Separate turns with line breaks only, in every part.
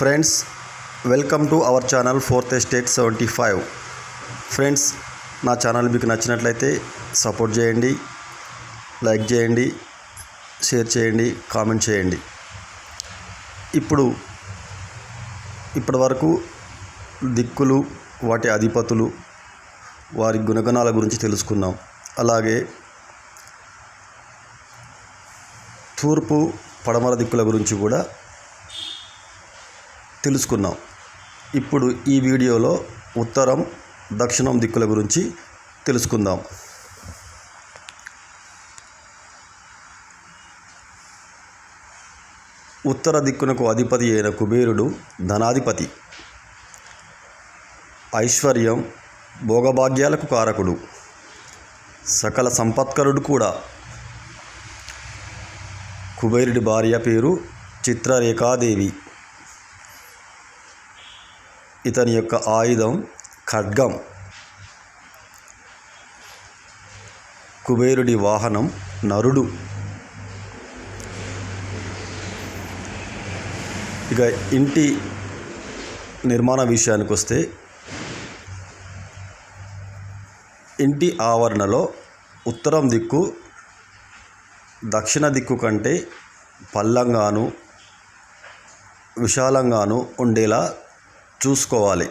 Friends welcome to our channel fourth estate seventy five. Friends నా channel మీకు నచ్చినట్లయితే support చేయండి లైక్ చేయండి షేర్ చేయండి కామెంట్ చేయండి. ఇప్పుడు ఇప్పటి వరకు దిక్కులు వాటి అధిపతులు వారి గుణగణాల గురించి తెలుసుకున్నాం. అలాగే తూర్పు పడమర దిక్కుల గురించి కూడా తెలుసుకున్నాం ఇప్పుడు ఈ వీడియోలో ఉత్తరం దక్షిణం దిక్కుల గురించి తెలుసుకుందాం. ఉత్తర దిక్కునకు అధిపతి అయిన కుబేరుడు ధనాధిపతి. ఐశ్వర్యం భోగభాగ్యాలకు కారకుడు. సకల సంపత్కరుడు కూడా. కుబేరుడి భార్య పేరు చిత్రరేఖాదేవి. ఇతని యొక్క ఆయుధం ఖడ్గం. కుబేరుడి వాహనం నరుడు. ఇక ఇంటి నిర్మాణ విషయానికి వస్తే ఇంటి ఆవరణలో ఉత్తరం దిక్కు దక్షిణ దిక్కు కంటే పల్లంగాను విశాలంగాను ఉండేలా చూసుకోవాలి.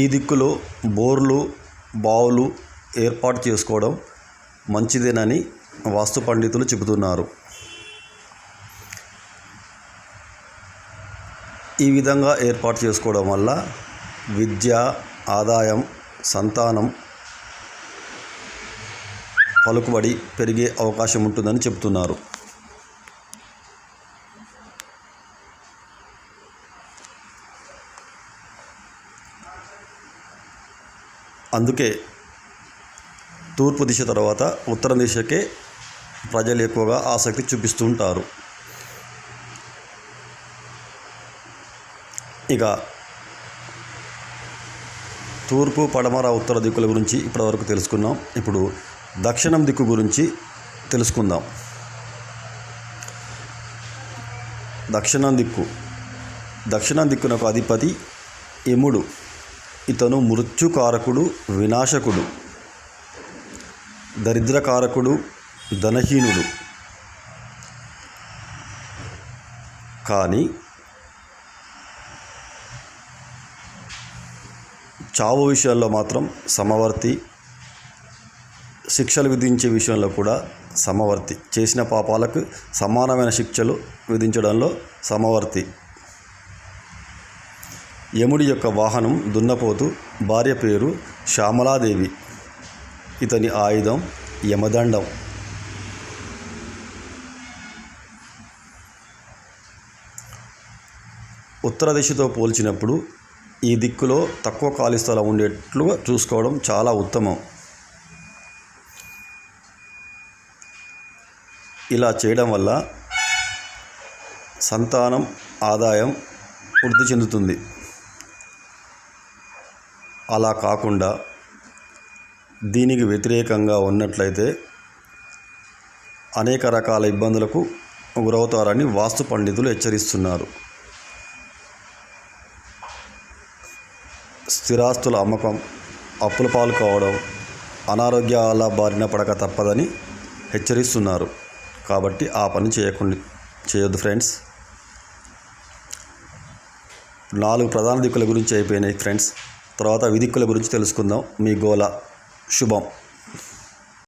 ఈ దిక్కులో బోర్లు బావులు ఏర్పాటు చేసుకోవడం మంచిదేనని వాస్తు పండితులు చెబుతున్నారు. ఈ విధంగా ఏర్పాటు చేసుకోవడం వల్ల విద్య ఆదాయం సంతానం పలుకుబడి పెరిగే అవకాశం ఉంటుందని చెబుతున్నారు. అందుకే తూర్పు దిశ తర్వాత ఉత్తర దిశకే ప్రజలు ఎక్కువగా ఆసక్తి చూపిస్తూ ఉంటారు ఇక తూర్పు పడమర ఉత్తర దిక్కుల గురించి ఇప్పటివరకు తెలుసుకున్నాం. ఇప్పుడు దక్షిణం దిక్కు గురించి తెలుసుకుందాం. దక్షిణం దిక్కు. దక్షిణం దిక్కునకు అధిపతి యముడు. ఇతను మృత్యుకారకుడు వినాశకుడు. దరిద్రకారకుడు ధనహీనుడు. కానీ చావు విషయాల్లో మాత్రం సమవర్తి శిక్షలు విధించే విషయంలో కూడా సమవర్తి. చేసిన పాపాలకు సమానమైన శిక్షలు విధించడంలో సమవర్తి. యముడి యొక్క వాహనం దున్నపోతు భార్య పేరు శ్యామలాదేవి. ఇతని ఆయుధం యమదండం. ఉత్తర దిశతో పోల్చినప్పుడు ఈ దిక్కులో తక్కువ ఖాళీ స్థలం ఉండేట్లుగా చూసుకోవడం చాలా ఉత్తమం. ఇలా చేయడం వల్ల సంతానం ఆదాయం వృద్ధి చెందుతుంది. అలా కాకుండా దీనికి వ్యతిరేకంగా ఉన్నట్లయితే అనేక రకాల ఇబ్బందులకు గురవుతారని వాస్తు పండితులు హెచ్చరిస్తున్నారు. స్థిరాస్తుల అమ్మకం అప్పుల పాలు కావడం అనారోగ్యాల బారిన పడక తప్పదని హెచ్చరిస్తున్నారు. కాబట్టి ఆ పని చేయకుండా చేయొద్దు ఫ్రెండ్స్. నాలుగు ప్రధాన దిక్కుల గురించి అయిపోయినాయి ఫ్రెండ్స్. తర్వాత విదిక్కుల గురించి తెలుసుకుందాం. మీ గోల శుభం.